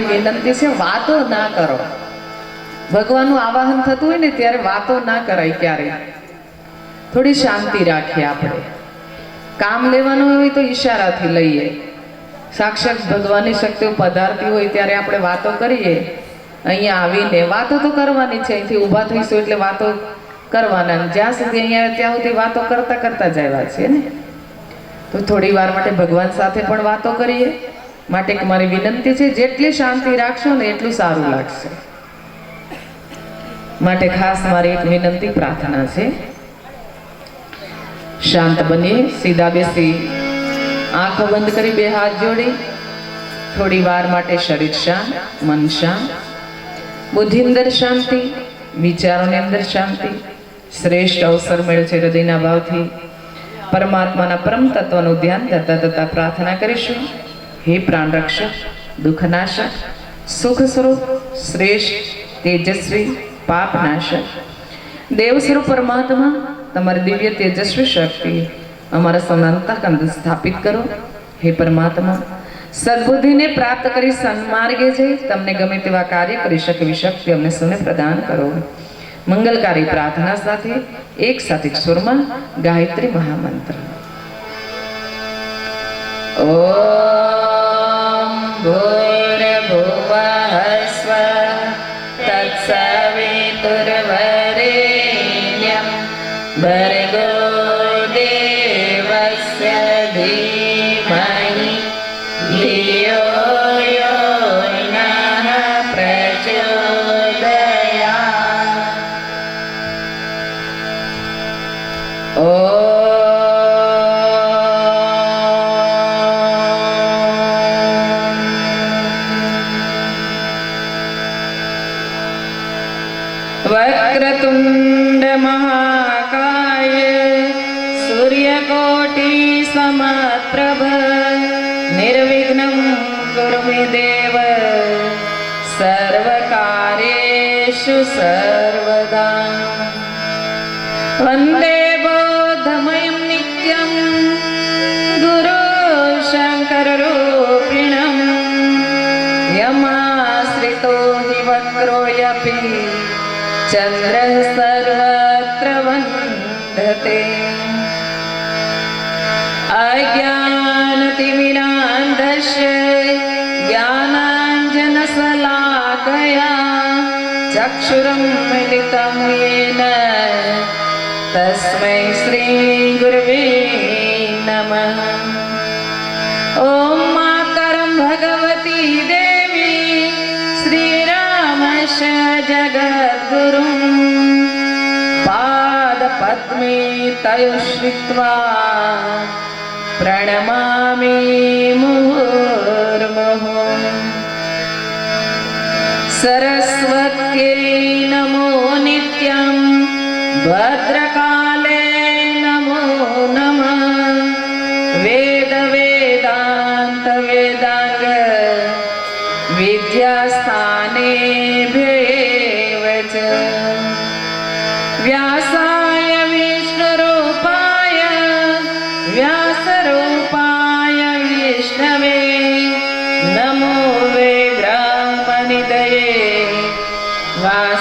વિનંતી છે વાતો ના કરો. ભગવાનનું આવાહન થતું હોય ને ત્યારે વાતો ના કરાય ક્યારે થોડી શાંતિ રાખીએ આપણે. કામ લેવાનું હોય તો ઈશારાથી લઈએ. સાક્ષાત ભગવાનની શક્તિઓ પધારતી હોય ત્યારે આપણે વાતો કરીએ. અહીંયા આવીને વાતો તો કરવાની છે. અહીંથી ઊભા થઈશું એટલે વાતો કરવાના. જ્યાં સુધી અહીંયા ત્યાં સુધી વાતો કરતા કરતા જ આવ્યા છીએ ને. તો થોડી વાર માટે ભગવાન સાથે પણ વાતો કરીએ. માટે મારી વિનંતી છે, જેટલી શાંતિ રાખશો ને એટલું સારું લાગશે. માટે ખાસ મારી એક વિનંતી પ્રાર્થના છે. શાંત બની, સીધા બેસી, આંખો બંધ કરી બે હાથ જોડી. થોડી વાર માટે શરીર શાંત, મન શાંત. બુદ્ધિ અંદર શાંતિ, વિચારોની અંદર શાંતિ. શ્રેષ્ઠ અવસર છે હૃદયના ભાવથી. પરમાત્માના પરમ તત્વનું ધ્યાન થતા થતા પ્રાર્થના કરીશું. હે પ્રાણરક્ષક, દુઃખનાશક સુખ સ્વરૂપ શ્રેષ્ઠ, તેજસ્વી, પાપનાશક. દેવ સ્વરૂપ પરમાત્મા, તમારી દિવ્ય તેજસ્વી શક્તિ અમારા સનાતન સ્થાપિત કરો. હે પરમાત્મા, સદબુદ્ધિને પ્રાપ્ત કરી સન્માર્ગે જઈ તમને ગમે તેવા કાર્ય કરી શકે એવી શક્તિ અમને સૌને પ્રદાન કરો. મંગલકારી પ્રાર્થના સાથે એક સાથે સુરમાં ગાયત્રી મહામંત્ર. ઓમ भूर्भुवः स्व तत्सवितुर्वरेण्यं भर्गो देवस्य धी सर्वदा। वन्दे बोधमयं नित्यं गुरु गुरुशङ्कररूपिणम् यमाश्रितो हि वक्रोऽपि चन्द्रः सर्वत्र वन्दते। अज्ञानतिमिरान्धस्य ज्ञानाञ्जनसलाकया चक्षुरं मिलितं येन। तस्मै श्रीगुरवे नमः। ॐ मातरं भगवती देवी श्रीरामस्य जगद्गुरुं। पादपद्मे तयुश्रित्वा प्रणमामि मुहुर्मुहुः सरस्वत्यै नमो नित्यं भद्रकाले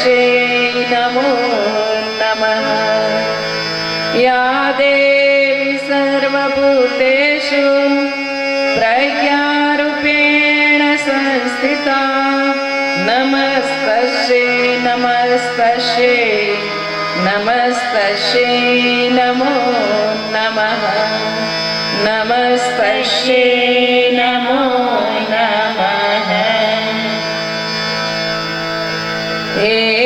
नमस्तस्यै नमो नमः। या देवी सर्वभूतेषु प्रज्ञारूपेण संस्थिता। नमस्तस्यै नमस्तस्यै नमस्तस्यै नमो नमः। नमस्तस्यै नमो नमः Eh,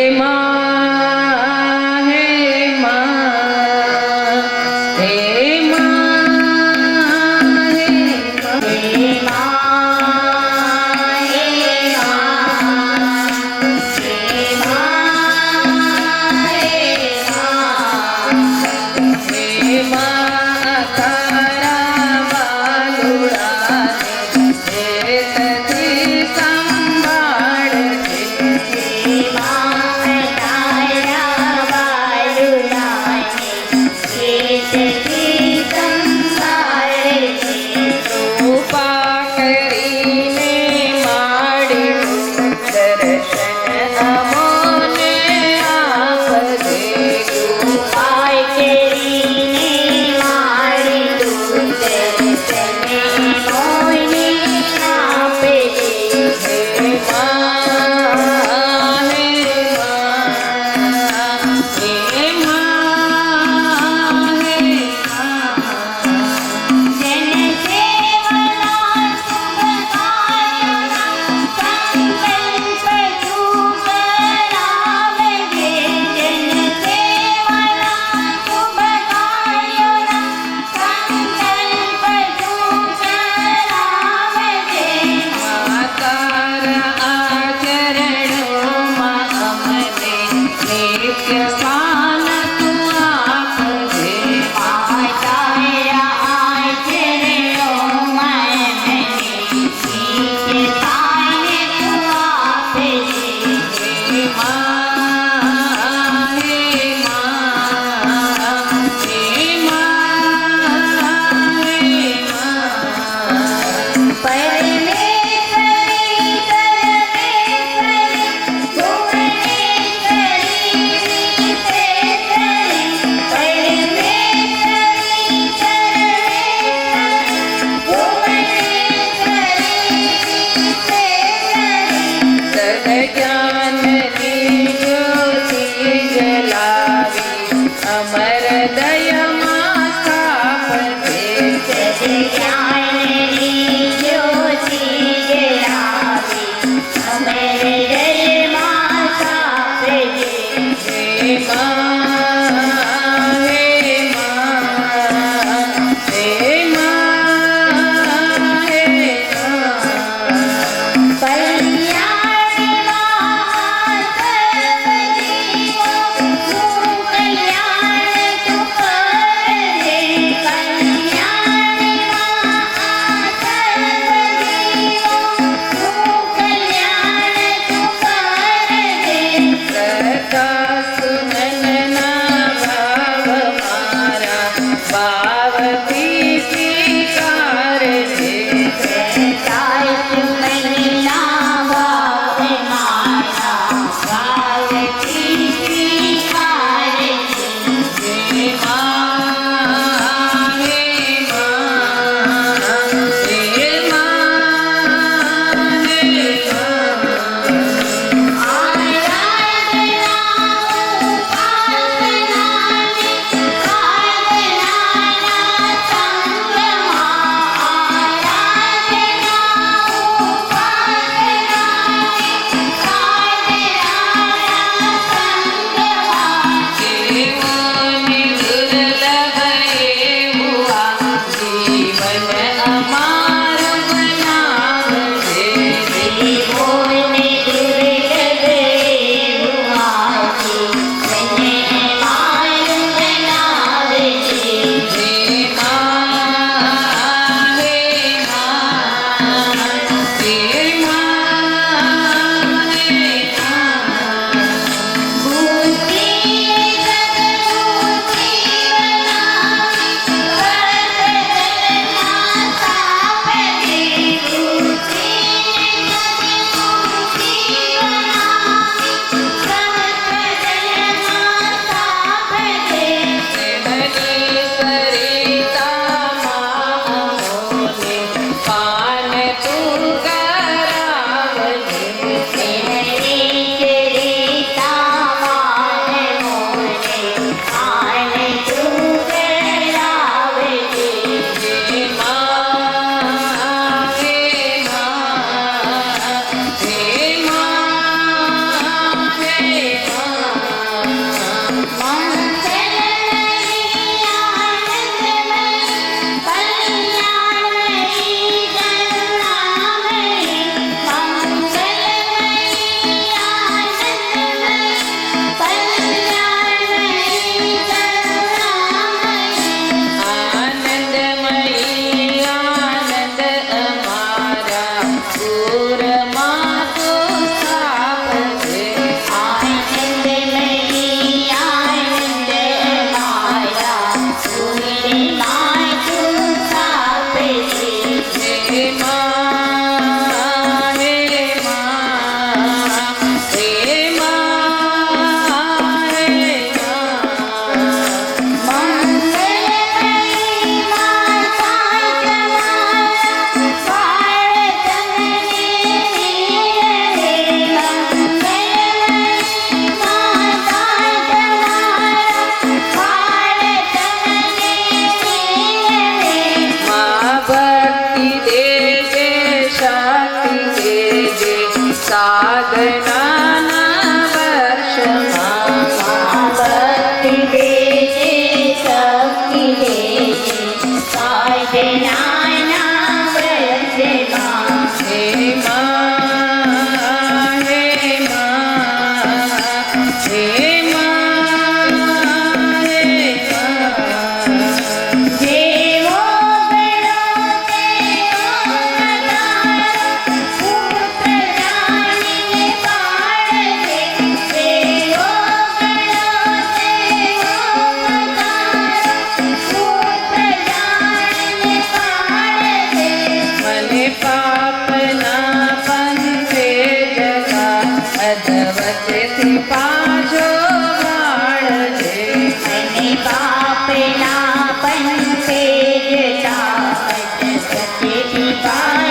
time.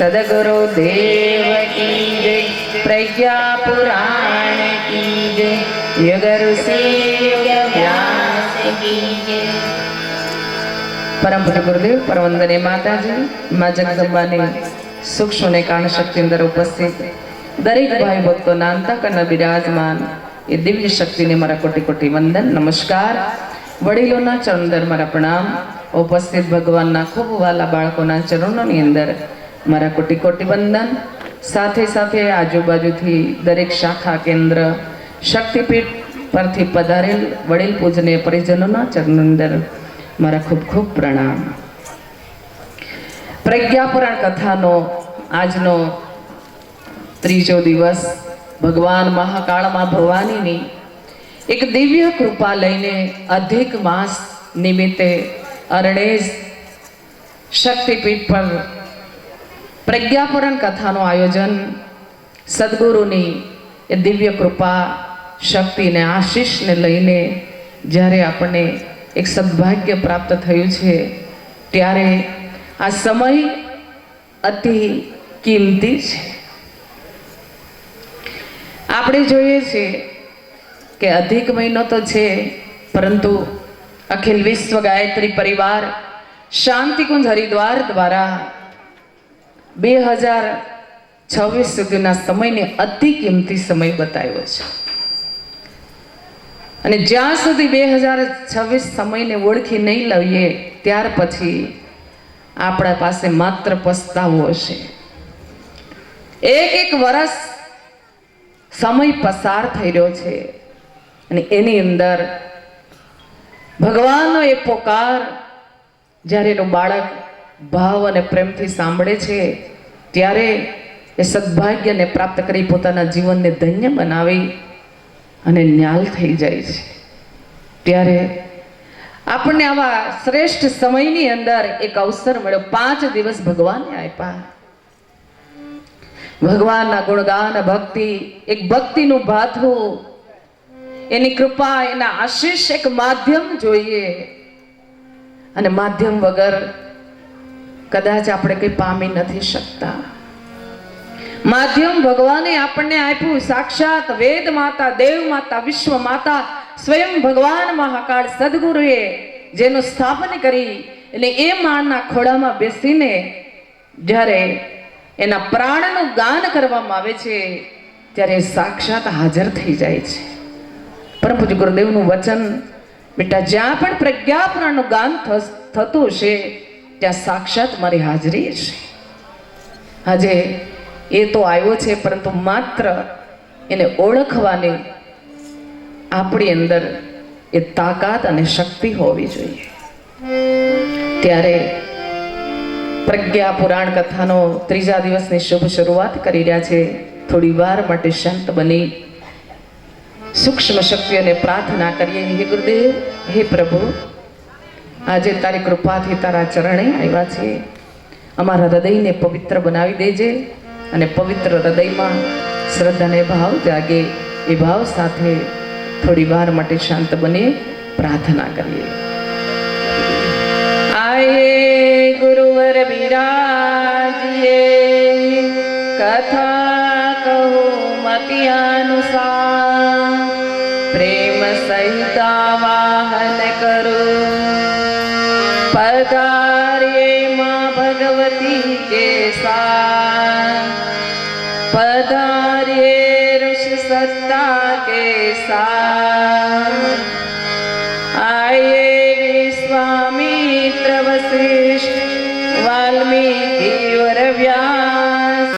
સદગુરુ દેવ કી જય પ્રજ્ઞા પુરાણ કી જય પરમ પૂજ્ય ગુરુદેવ પરમ વંદનીય માતાજી મા જગદંબાની સૂક્ષ્મ ને કાણ શક્તિ અંદર ઉપસ્થિત દરેક ભાઈ ભક્તો નાનતા કરના બિરાજમાન એ દિવ્ય શક્તિને મારા કોટી કોટી વંદન નમસ્કાર વડીલોના ચરણ અંદર મારા પ્રણામ ઉપસ્થિત ભગવાનના ખૂબ વાલા બાળકોના ચરણોની અંદર મારા કોટી કોટી વંદન સાથે સાથે આજુબાજુથી દરેક શાખા કેન્દ્ર શક્તિપીઠ પરથી પધારેલ વડીલ પૂજનીય પરિજનોના ચરણ અંદર મારા ખૂબ ખૂબ પ્રણામ. પ્રજ્ઞાપુરાણ કથાનો આજનો ત્રીજો દિવસ ભગવાન મહાકાળમાં ભવાનીની એક દિવ્ય કૃપા લઈને અધિક માસ નિમિત્તે અરણેજ શક્તિપીઠ પર પ્રજ્ઞાપુરાણ કથાનું આયોજન સદગુરુની એ દિવ્ય કૃપા શક્તિને આશીષને લઈને જ્યારે આપણને એક સદભાગ્ય પ્રાપ્ત થયું છે, ત્યારે આ સમય અતિ કિંમતી છે. આપણે જોઈએ છીએ કે અધિક મહિનો તો છે, પરંતુ અખિલ વિશ્વ ગાયત્રી પરિવાર શાંતિકુંજ હરિદ્વાર દ્વારા બે હજાર છવ્વીસ સુધીના સમયને અતિ કિંમતી સમય બતાવ્યો છે. અને જ્યાં સુધી બે હજાર છવ્વીસ સમયને ઓળખી નહીં લઈએ, ત્યાર પછી આપણા પાસે માત્ર પસ્તાવો હશે. એક એક વર્ષ સમય પસાર થઈ રહ્યો છે અને એની અંદર ભગવાનનો એ પોકાર જ્યારે એનો બાળક ભાવ અને પ્રેમથી સાંભળે છે, ત્યારે એ સદભાગ્યને પ્રાપ્ત કરી પોતાના જીવનને ધન્ય બનાવી અને ન્યાલ થઈ જાય છે. ત્યારે આપણને આવા શ્રેષ્ઠ સમયની અંદર એક અવસર મળ્યો. પાંચ દિવસ ભગવાને આપ્યા. ભગવાનના ગુણગાન, ભક્તિ, એક ભક્તિનું ભાથું. એની કૃપા, એના આશીષ એક માધ્યમ જોઈએ. અને માધ્યમ વગર કદાચ આપણે કંઈ પામી નથી શકતા. માધ્યમ ભગવાને આપણને આપ્યું સાક્ષાત વેદ માતા, દેવ માતા, વિશ્વ માતા, સ્વયં ભગવાન મહાકાળ સદગુરુએ જેનું સ્થાપન કરી એટલે એ માળના ખોળામાં બેસીને જ્યારે એના પ્રાણનું ગાન કરવામાં આવે છે, ત્યારે સાક્ષાત હાજર થઈ જાય છે. પરમ ગુરુદેવનું વચન, બેટા, જ્યાં પણ પ્રજ્ઞાપુરાણનું ગાન થતું હશે ત્યાં સાક્ષાત મારી હાજરી હશે આજે એ તો આવ્યો છે, પરંતુ માત્ર એને ઓળખવાની આપણી અંદર એ તાકાત અને શક્તિ હોવી જોઈએ. ત્યારે પ્રજ્ઞા પુરાણ કથાનો ત્રીજા દિવસની શુભ શરૂઆત કરી રહ્યા છે. થોડી વાર માટે શાંત બની. સૂક્ષ્મ શક્તિઓને પ્રાર્થના કરીએ. હે ગુરુદેવ, હે પ્રભુ આજે તારી કૃપાથી તારા ચરણે આવ્યા છે અમારા હૃદયને પવિત્ર બનાવી દેજે અને પવિત્ર હૃદયમાં શ્રદ્ધાને ભાવ જાગે. એ ભાવ સાથે થોડી વાર માટે શાંત બની, પ્રાર્થના કરીએ. આયે ગુરુવર વિરાજીએ કથા કહો મતિ અનુસાર પ્રેમ સહિતા વાહન કરો. પધારીએ માં ભગવતી કે સા પધારીએ ઋષિ સત્તા કે સા આયે વિશ્વામિત્ર વસિષ્ઠ વાલ્મીકિ વ્યા